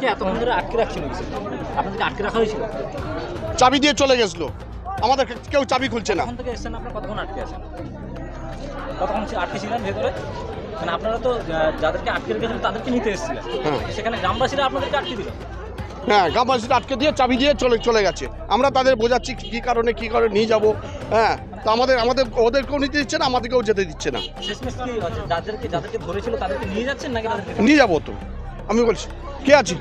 আপনাদেরকে এতক্ষণ ধরে আটকে রাখছিল কিছু? আপনাদেরকে আটকে রাখা হয়েছিল? চাবি দিয়ে চলে গেছিল। আমাদের কেউ চাবি খুলছে না। থেকে এসেছেন আপনারা কতক্ষণ আটকে আছেন? কতক্ষণ আটকে ছিলেন ভেতরে? মানে আপনারা তো যাদেরকে আটকে রেখেছিলেন তাদেরকে নিতে এসেছিলেন। হ্যাঁ। সেখানে গ্রামবাসীরা আপনাদেরকে আটকে দিল? হ্যাঁ গ্রামবাসীরা আটকে দিয়ে চাবি দিয়ে চলে চলে গেছে। আমরা তাদের বোঝাচ্ছি কী কারণে কী কারণে নিয়ে যাব। হ্যাঁ তো আমাদের আমাদের ওদেরকেও নিতে দিচ্ছে না আমাদেরকেও যেতে দিচ্ছে না। শেষমেশ কি হচ্ছে? যাদেরকে যাদেরকে ধরেছিল তাদেরকে নিয়ে যাচ্ছেন নাকি নিয়ে যাব তো। আমি বলছি, কে আছি?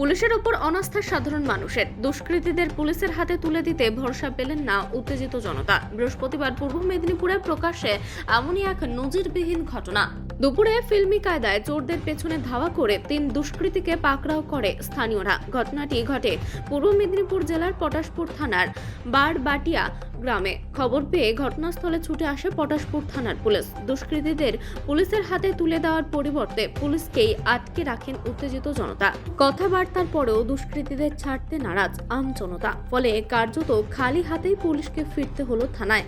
পুলিশের উপর অনাস্থা সাধারণ মানুষের। দুষ্কৃতীদের পুলিশের হাতে তুলে দিতে ভরসা পেলেন না উত্তেজিত জনতা। বৃহস্পতিবার পূর্ব মেদিনীপুরে প্রকাশ্যে এমনই এক নজিরবিহীন ঘটনা। দুপুরে ফিল্মি কায়দায় চোরদের পেছনে ধাওয়া করে তিন দুষ্কৃতীকে পাকড়াও করে স্থানীয়রা। ঘটনাটি ঘটে পূর্ব মেদিনীপুর জেলার পটাশপুর থানার বারবাটিয়া গ্রামে। খবর পেয়ে ঘটনাস্থলে ছুটে আসে পটাশপুর থানার পুলিশ। দুষ্কৃতীদের পুলিশের হাতে তুলে দেওয়ার পরিবর্তে পুলিশকেই আটকে রাখেন উত্তেজিত জনতা। কথাবার্তার পরেও দুষ্কৃতীদের ছাড়তে নারাজ আম জনতা। ফলে কার্যত খালি হাতেই পুলিশকে ফিরতে হলো থানায়।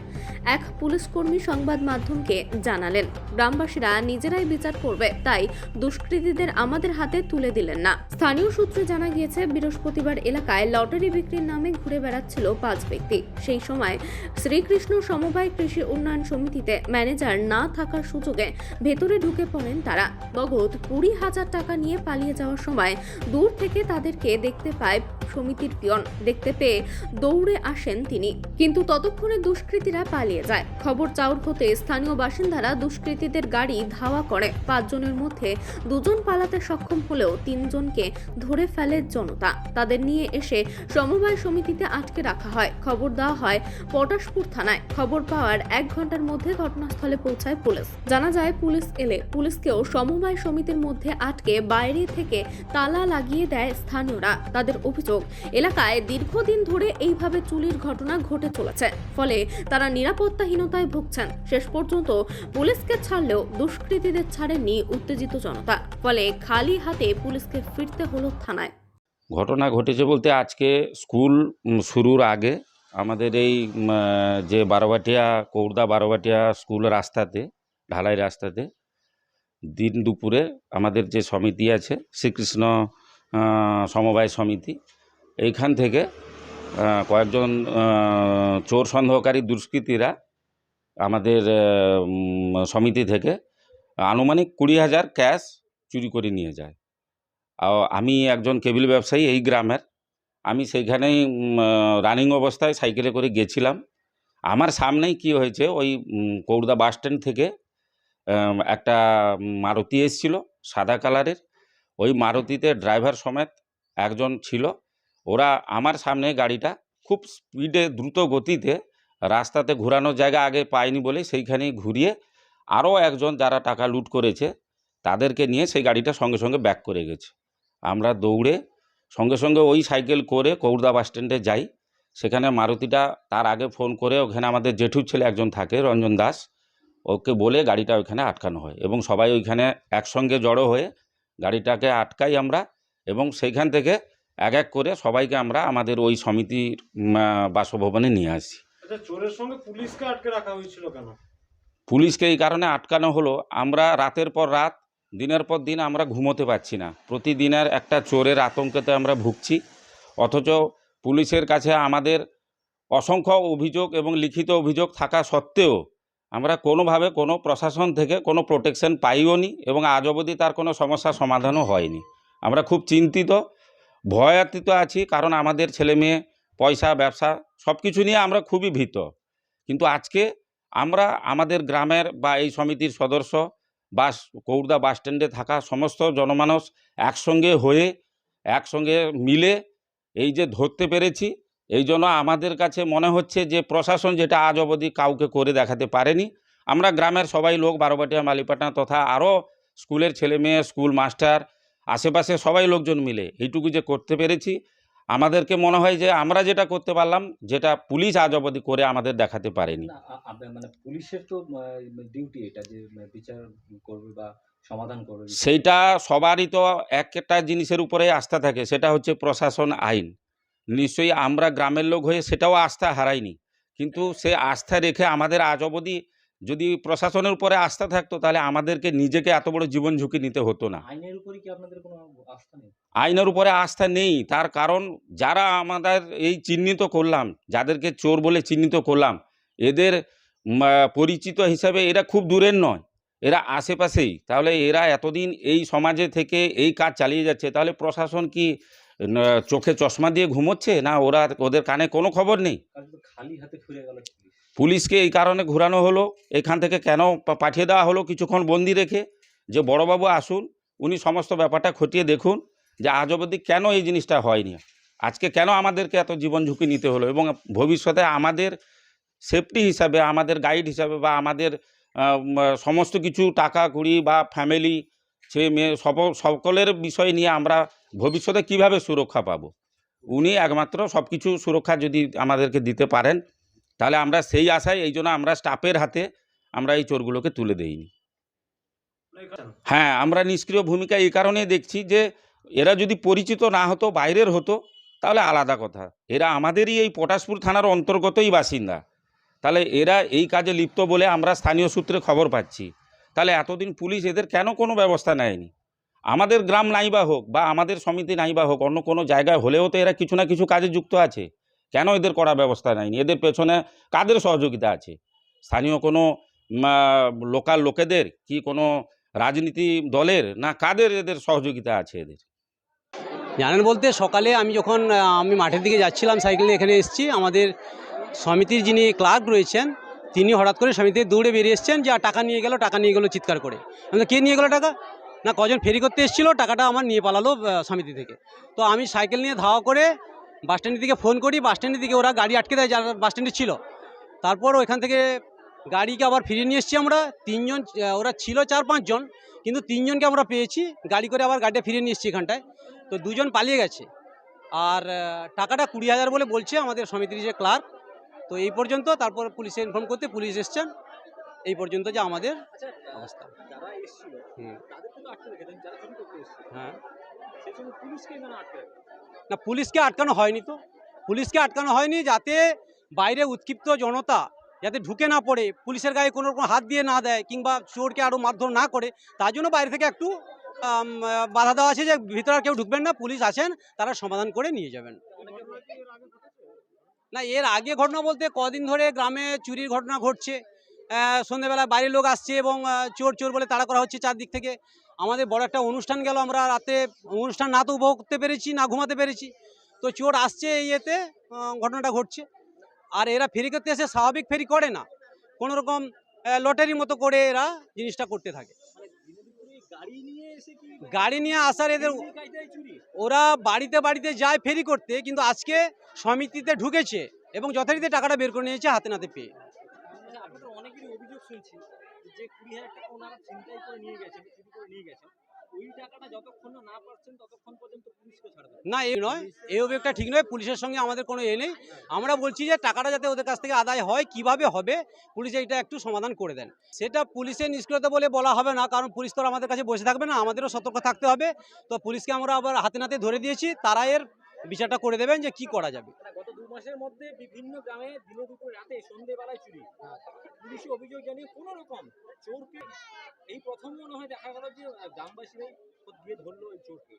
এক পুলিশ কর্মী সংবাদ মাধ্যমকে জানালেন। গ্রামবাসীরা নিজেরাই বিচার করবে, তাই দুষ্কৃতীদের আমাদের হাতে তুলে দিলেন না। স্থানীয় সূত্রে জানা গিয়েছে, বৃহস্পতিবার এলাকায় লটারি বিক্রির নামে ঘুরে বেড়াচ্ছিল পাঁচ ব্যক্তি। সেই সময় শ্রীকৃষ্ণ সমবায় কৃষি উন্নয়ন সমিতিতে ম্যানেজার না থাকার সুযোগে ভেতরে ঢুকে পড়েন তারা। নগদ কুড়ি হাজার টাকা নিয়ে পালিয়ে যাওয়ার সময় দূর থেকে তাদেরকে দেখতে পায় সমিতির পিয়ন। দেখতে পেয়ে দৌড়ে আসেন তিনি। কিন্তু ততক্ষণে দুষ্কৃতীরা পালিয়ে যায়। খবর চাউর হতে স্থানীয় বাসিন্দারা দুষ্কৃতীদের গাড়ি ধাওয়া করে। পাঁচজনের মধ্যে দুজন পালাতে সক্ষম হলেও তিনজনকে ধরে ফেলে জনতা। তাদের নিয়ে এসে সমবায় সমিতিতে আটকে রাখা হয়। খবর দেওয়া হয় পটাশপুর থানায়। খবর পাওয়ার এক ঘণ্টার মধ্যে ঘটনাস্থলে পৌঁছায় পুলিশ। জানা যায়, পুলিশ এলে পুলিশকেও সমবায় সমিতির মধ্যে আটকে বাইরে থেকে তালা লাগিয়ে দেয় স্থানীয়রা। তাদের অভিযোগ, এলাকায় দীর্ঘদিন ধরে এইভাবে চুরির ঘটনা ঘটে চলেছে। ফলে তারা নিরাপত্তাহীনতায় ভুগছেন। শেষ পর্যন্ত পুলিশকে ছাড়লেও দুষ্কৃতীদের ছাড়েননি উত্তেজিত জনতা। ফলে খালি হাতে পুলিশকে ফিরতে হলো থানায়। ঘটনা ঘটেছে বলতে আজকে স্কুল শুরুর আগে আমাদের এই যে বারোবাটিয়া, কৌড়দা বারোবাটিয়া স্কুল রাস্তাতে, ঢালাই রাস্তাতে দিন দুপুরে আমাদের যে সমিতি আছে, শ্রীকৃষ্ণ সমবায় সমিতি, এইখান থেকে কয়েকজন চোর সন্দেহকারী দুষ্কৃতীরা আমাদের সমিতি থেকে আনুমানিক কুড়ি হাজার ক্যাশ চুরি করে নিয়ে যায়। আমি একজন কেবিল ব্যবসায়ী এই গ্রামের। আমি সেইখানেই রানিং অবস্থায় সাইকেলে করে গেছিলাম। আমার সামনেই কি হয়েছে, ওই কৌড়দা বাস স্ট্যান্ড থেকে একটা মারুতি এসছিল সাদা কালারের। ওই মারুতিতে ড্রাইভার সমেত একজন ছিল। ওরা আমার সামনে গাড়িটা খুব স্পিডে দ্রুত গতিতে রাস্তাতে ঘোরানোর জায়গা আগে পায়নি বলে সেইখানেই ঘুরিয়ে আরও একজন যারা টাকা লুট করেছে, তাদেরকে নিয়ে সেই গাড়িটা সঙ্গে সঙ্গে ব্যাক করে গেছে। আমরা দৌড়ে সঙ্গে সঙ্গে ওই সাইকেল করে কৌড়দা বাস স্ট্যান্ডে যাই। সেখানে মারুতিটা তার আগে ফোন করে, ওখানে আমাদের জেঠুর ছেলে একজন থাকে, রঞ্জন দাস, ওকে বলে গাড়িটা ওইখানে আটকানো হয় এবং সবাই ওইখানে একসঙ্গে জড়ো হয়ে গাড়িটাকে আটকাই আমরা এবং সেইখান থেকে এক এক করে সবাইকে আমরা আমাদের ওই সমিতির বাসভবনে নিয়ে আসি। আচ্ছা চোরের সঙ্গে পুলিশকে আটকে রাখা হয়েছিল কেন? পুলিশকে এই কারণে আটকানো হলো, আমরা রাতের পর রাত, দিনের পর দিন আমরা ঘুমোতে পারছি না। প্রতিদিনের একটা চোরের আতঙ্কেতে আমরা ভুগছি, অথচ পুলিশের কাছে আমাদের অসংখ্য অভিযোগ এবং লিখিত অভিযোগ থাকা সত্ত্বেও আমরা কোনোভাবে কোনো প্রশাসন থেকে কোনো প্রোটেকশন পাইও নি এবং আজ অবধি তার কোনো সমস্যার সমাধানও হয়নি। আমরা খুব চিন্তিত, ভয়াতীত আছি কারণ আমাদের ছেলে মেয়ে পয়সা, ব্যবসা সব কিছু নিয়ে আমরা খুবই ভীত। কিন্তু আজকে আমরা আমাদের গ্রামের বা এই সমিতির সদস্য বা স- কৌড়দা বাস স্ট্যান্ডে থাকা সমস্ত জনমানস একসঙ্গে হয়ে, একসঙ্গে মিলে এই যে ধরতে পেরেছি, এই জন্য আমাদের কাছে মনে হচ্ছে যে প্রশাসন যেটা আজ অবধি কাউকে করে দেখাতে পারেনি। আমরা গ্রামের সবাই লোক, বারোবাটিয়া, মালিপাটনা তথা আরও স্কুলের ছেলে মেয়ে স্কুল মাস্টার, আশেপাশে সবাই লোকজন মিলে এইটুকু যে করতে পেরেছি। আমাদেরকে মনে হয় যে আমরা যেটা করতে পারলাম যেটা পুলিশ আজ অবধি করে আমাদের দেখাতে পারেনি। মানে পুলিশের তো ডিউটি এটা যে বিচার করবে বা সমাধান করবে। সেইটা সবারই তো একটা জিনিসের উপরে আস্থা থাকে সেটা হচ্ছে প্রশাসন আইন। নিশ্চয়ই আমরা গ্রামের লোক হয়ে সেটাও আস্থা হারাইনি। কিন্তু সে আস্থা রেখে আমাদের আজ অবধি যদি প্রশাসনের উপরে আস্থা থাকতো তাহলে আমাদেরকে নিজেকে এত বড় জীবন ঝুঁকি নিতে হতো না। আইনের উপরে কি আপনাদের কোনো আস্থা নেই? আইনের উপরে আস্থা নেই। তার কারণ যারা আমাদের এই চিহ্নিত করলাম যাদেরকে চোর বলে চিহ্নিত করলাম এদের পরিচিত হিসাবে এরা খুব দূরের নয়। এরা আশেপাশেই। তাহলে এরা এতদিন এই সমাজে থেকে এই কাজ চালিয়ে যাচ্ছে তাহলে প্রশাসন কি চোখে চশমা দিয়ে ঘুমোচ্ছে? না ওরা ওদের কানে কোনো খবর নেই? খালি হাতে ফিরে গেল। পুলিশ। পুলিশকে এই কারণে ঘোরানো হলো। এখান থেকে কেন পাঠিয়ে দেওয়া হলো কিছুক্ষণ বন্দি রেখে? যে বড়বাবু আসুন, উনি সমস্ত ব্যাপারটা খতিয়ে দেখুন যে আজ অবধি কেন এই জিনিসটা হয়নি। আজকে কেন আমাদেরকে এত জীবন ঝুঁকি নিতে হলো এবং ভবিষ্যতে আমাদের সেফটি হিসাবে, আমাদের গাইড হিসাবে বা আমাদের সমস্ত কিছু টাকা, কুড়ি বা ফ্যামিলি ছেলে মেয়ে, সব, সকলের বিষয় নিয়ে আমরা ভবিষ্যতে কীভাবে সুরক্ষা পাব? উনি একমাত্র সব কিছু সুরক্ষা যদি আমাদেরকে দিতে পারেন তাহলে আমরা সেই আশায়, এই জন্য আমরা স্টাফের হাতে আমরা এই চোরগুলোকে তুলে দেইনি। হ্যাঁ আমরা নিষ্ক্রিয় ভূমিকা এই কারণেই দেখছি যে, এরা যদি পরিচিত না হতো, বাইরের হতো, তাহলে আলাদা কথা। এরা আমাদেরই এই পটাশপুর থানার অন্তর্গতই বাসিন্দা। তাহলে এরা এই কাজে লিপ্ত বলে আমরা স্থানীয় সূত্রে খবর পাচ্ছি। তাহলে এতদিন পুলিশ এদের কেন কোনো ব্যবস্থা নেয়নি? আমাদের গ্রাম নাইবা হোক, বা আমাদের সমিতি নাইবা হোক, অন্য কোনো জায়গায় হলেও তো এরা কিছু না কিছু কাজে যুক্ত আছে। কেন এদের করা ব্যবস্থা নেয়নি? এদের পেছনে কাদের সহযোগিতা আছে? স্থানীয় কোনো লোকাল লোকেদের কি কোনো রাজনীতি দলের না কাদের এদের সহযোগিতা আছে এদের? জানেন বলতে সকালে আমি যখন আমি মাঠের দিকে যাচ্ছিলাম, সাইকেল নিয়ে এখানে এসেছি, আমাদের সমিতির যিনি ক্লার্ক রয়েছেন, তিনি হঠাৎ করে সমিতিতে দৌড়ে বেরিয়ে এসছেন যে টাকা নিয়ে গেল, টাকা নিয়ে গেলো চিৎকার করে। আমি কে নিয়ে গেলো টাকা? না, কজন ফেরি করতে এসেছিল, টাকাটা আমার নিয়ে পালালো সমিতি থেকে। তো আমি সাইকেল নিয়ে ধাওয়া করে বাস স্ট্যান্ডের দিকে ফোন করি বাস স্ট্যান্ডের দিকে ওরা গাড়ি আটকে দেয় যারা বাস স্ট্যান্ডে ছিল। তারপর ওইখান থেকে গাড়িকে আবার ফিরিয়ে নিয়ে এসেছি আমরা। তিনজন ওরা ছিল চার পাঁচজন কিন্তু তিনজনকে আমরা পেয়েছি। গাড়ি করে আবার গাড়িটা ফিরিয়ে নিয়ে এসেছি এখানটায়। তো দুজন পালিয়ে গেছে। আর টাকাটা কুড়ি হাজার বলে বলছে আমাদের সমিতির যে ক্লার্ক। তো এই পর্যন্ত তারপর পুলিশে ইনফর্ম করতে পুলিশ এসছেন। এই পর্যন্ত যে আমাদের অবস্থা। এসেছিল হ্যাঁ। না পুলিশকে আটকানো হয়নি তো। পুলিশকে আটকানো হয়নি যাতে বাইরে উৎক্ষিপ্ত জনতা যাতে ঢুকে না পড়ে পুলিশের গায়ে কোনো রকম হাত দিয়ে না দেয় কিংবা চোরকে আরও মারধর না করে তার জন্য বাইরে থেকে একটু বাধা দেওয়া আছে যে ভিতরে কেউ ঢুকবেন না পুলিশ আছেন তারা সমাধান করে নিয়ে যাবেন। না এর আগে ঘটনা বলতে কদিন ধরে গ্রামে চুরির ঘটনা ঘটছে। আহ, সন্ধেবেলা বাইরের লোক আসছে এবং চোর চোর বলে তাড়া করা হচ্ছে চারদিক থেকে। আমাদের বড় একটা অনুষ্ঠান গেল, আমরা রাতে অনুষ্ঠান না তো উপভোগ করতে পেরেছি, না ঘুমাতে পেরেছি। তো চোর আসছে এই ইয়েতে ঘটনাটা ঘটছে। আর এরা ফেরি করতে এসে স্বাভাবিক ফেরি করে না। কোনো রকম লটারির মতো করে এরা জিনিসটা করতে থাকে। গাড়ি নিয়ে আসার এদের, ওরা বাড়িতে বাড়িতে যায় ফেরি করতে, কিন্তু আজকে সমিতিতে ঢুকেছে এবং যথারীতি টাকাটা বের করে নিয়েছে হাতে নাতে পেয়ে। যে কুড়ি হাজার টাকা ওনারা ছিনতাই করে নিয়ে গেছেন চুরি করে নিয়ে গেছেন না এই নয়। এই অভিযোগটা ঠিক নয়। পুলিশের সঙ্গে আমাদের কোনো এ নেই। আমরা বলছি যে টাকাটা যাতে ওদের কাছ থেকে আদায় হয় কীভাবে হবে পুলিশ এটা একটু সমাধান করে দেন। সেটা পুলিশের নিষ্ক্রিয়তা বলে বলা হবে না কারণ পুলিশ তো আমাদের কাছে বসে থাকবে না আমাদেরও সতর্ক থাকতে হবে। তো পুলিশকে আমরা আবার হাতে নাতে ধরে দিয়েছি তারা এর বিচারটা করে দেবেন যে কি করা যাবে। মানে গত দু মাসের মধ্যে বিভিন্ন গ্রামে দিনে দুপুর রাতে সন্ধেবেলায় চুরি। পুলিশে অভিযোগ জানিয়ে কোনো রকম চোরকে এই প্রথম মনে হয় দেখা গেল যে গ্রামবাসীরাই দিয়ে ধরলো ওই চোরকে?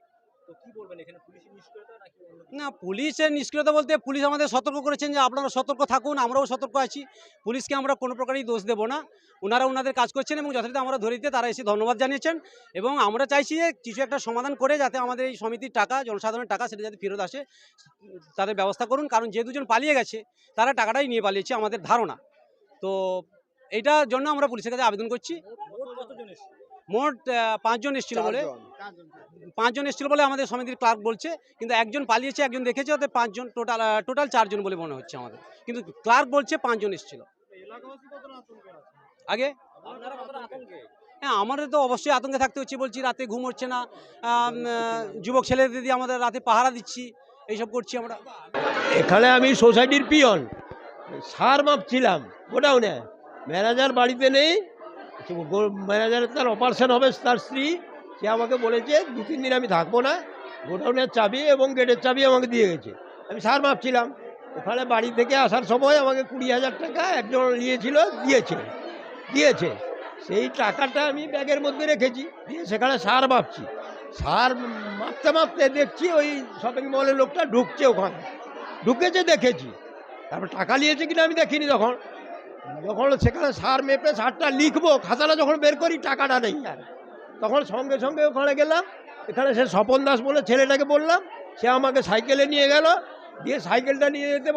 না, পুলিশের নিষ্ক্রিয়তা বলতে পুলিশ আমাদের সতর্ক করেছেন যে আপনারা সতর্ক থাকুন, আমরাও সতর্ক আছি। পুলিশকে আমরা কোনো প্রকারই দোষ দেবো না। ওনারা ওনাদের কাজ করছেন এবং যথারীতি আমরা ধরে দিতে, তারা এসে ধন্যবাদ জানিয়েছেন। এবং আমরা চাইছি যে, কিছু একটা সমাধান করে যাতে আমাদের এই সমিতির টাকা, জনসাধারণের টাকা, সেটা যাতে ফেরত আসে, তাদের ব্যবস্থা করুন। কারণ যে দুজন পালিয়ে গেছে, তারা টাকাটাই নিয়ে পালিয়েছে, আমাদের ধারণা। তো এইটার জন্য আমরা পুলিশের কাছে আবেদন করছি। মোট পাঁচজন এসেছিল বলে। পাঁচজন। এসেছিল বলে আমাদের সমিতির ক্লার্ক বলছে কিন্তু একজন পালিয়েছে একজন দেখেছে ওতে পাঁচজন টোটাল টোটাল চারজন বলে মনে হচ্ছে আমাদের। কিন্তু ক্লার্ক বলছে পাঁচজন এসেছিল। আগে? হ্যাঁ আমাদের তো অবশ্যই আতঙ্কে থাকতে হচ্ছে বলছি রাতে ঘুম হচ্ছে না। যুবক ছেলেদের দিয়ে আমাদের রাতে পাহারা দিচ্ছি এইসব করছি আমরা। এখানে আমি সোসাইটির পিয়ন। সার মাপছিলাম গোডাউনে। ম্যানেজার বাড়িতে নেই ম্যানেজারের তার অপারেশন হবে, তার স্ত্রী, সে আমাকে বলেছে, দু, তিন দিন আমি থাকব না। গোডাউনের চাবি এবং গেটের চাবি আমাকে দিয়ে গেছে। আমি সার মাপছিলাম ওখানে বাড়ি থেকে আসার সময় আমাকে কুড়ি হাজার টাকা একজন নিয়েছিল, দিয়েছে। দিয়েছে। সেই টাকাটা আমি ব্যাগের মধ্যে রেখেছি, দিয়ে সেখানে সার মাপছি সার মাপতে মাপতে দেখছি ওই শপিং মলের লোকটা ঢুকছে ওখানে। ঢুকেছে, দেখেছি। তারপর টাকা নিয়েছে কিনা আমি দেখিনি তখন যখন সেখানে সার মেপে সারটা লিখব, খাতাটা যখন বের করি, টাকাটা নেই আর। তখন সঙ্গে সঙ্গে ওখানে গেলাম। এখানে সে স্বপন দাস বলে ছেলেটাকে বললাম, সে আমাকে সাইকেলে নিয়ে গেল। দিয়ে সাইকেলটা নিয়ে যেতে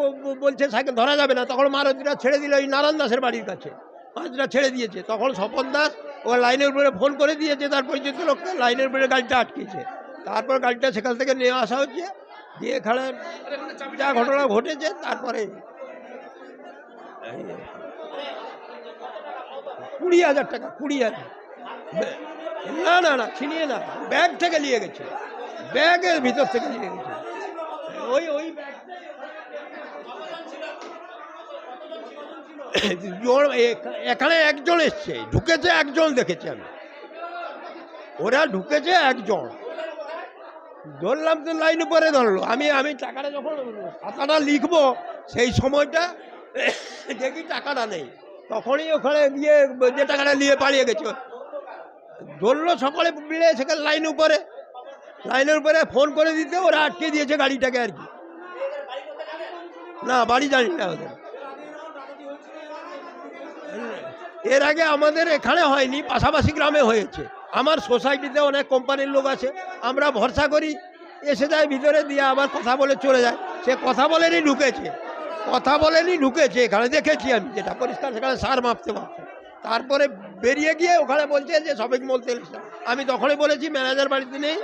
বলছে, সাইকেল ধরা যাবে না। তখন মারুতিটা ছেড়ে দিল ওই নারায়ণ দাসের বাড়ির কাছে। মারুতিটা ছেড়ে দিয়েছে। তখন স্বপন দাস ও লাইনের উপরে ফোন করে দিয়েছে তার পরিচিত লোককে। লাইনের উপরে গাড়িটা আটকেছে। তারপর গাড়িটা সেখান থেকে নিয়ে আসা হচ্ছে। দিয়ে এখানে যা ঘটনা ঘটেছে, তারপরে কুড়ি হাজার টাকা, কুড়ি হাজার। না না না, ছিনিয়ে না, ব্যাগ থেকে নিয়ে গেছে। ব্যাগের ভিতর থেকে নিয়ে গেছে। ওই ওই এখানে একজন এসছে, ঢুকেছে একজন দেখেছি আমি। ওরা ঢুকেছে একজন। ধরলাম তো লাইন উপরে ধরলো। আমি আমি টাকাটা যখন খাতাটা লিখব, সেই সময়টা দেখি টাকাটা নেই। তখনই ওখানে গিয়ে যে টাকাটা নিয়ে পালিয়ে গেছে। ধরলো সকালে মিলে সেখানে লাইন উপরে। লাইনের উপরে ফোন করে দিতে, ওরা আটকে দিয়েছে গাড়িটাকে আর কি। না, বাড়ি জানি না ওদের। এর আগে আমাদের এখানে হয়নি, পাশাপাশি গ্রামে হয়েছে। আমার সোসাইটিতে অনেক কোম্পানির লোক আছে, আমরা ভরসা করি, এসে যায় ভিতরে দিয়ে আবার কথা বলে চলে যায়। সে কথা বলেনি, ঢুকেছে। কথা বলেনি, ঢুকেছে, এখানে দেখেছি আমি যেটা পরিষ্কার, সেখানে সার মাপতে মাপতে তারপরে বেরিয়ে গিয়ে ওখানে বলছে যে শপিং মল তেল আমি তখনই বলেছি ম্যানেজার বাড়িতে নেই।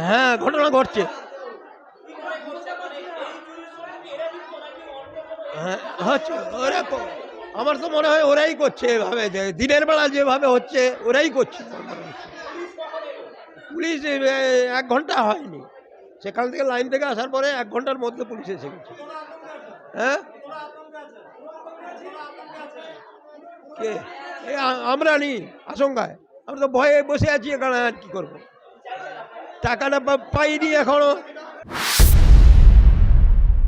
হ্যাঁ ঘটনা ঘটছে। হ্যাঁ হচ্ছে। ওরা কো- আমার তো মনে হয় ওরাই করছে এভাবে, যে দিনের বেলা যেভাবে হচ্ছে, ওরাই করছে। পুলিশ এক ঘণ্টা হয়নি। সেখান থেকে লাইন থেকে আসার পরে এক ঘণ্টার মধ্যে পুলিশ এসে গেছে। হ্যাঁ? কে? আমরা নি, আশঙ্কায়। আমরা তো ভয়ে বসে আছি, এখানে আর কি করব? টাকাটা পাইনি এখনও।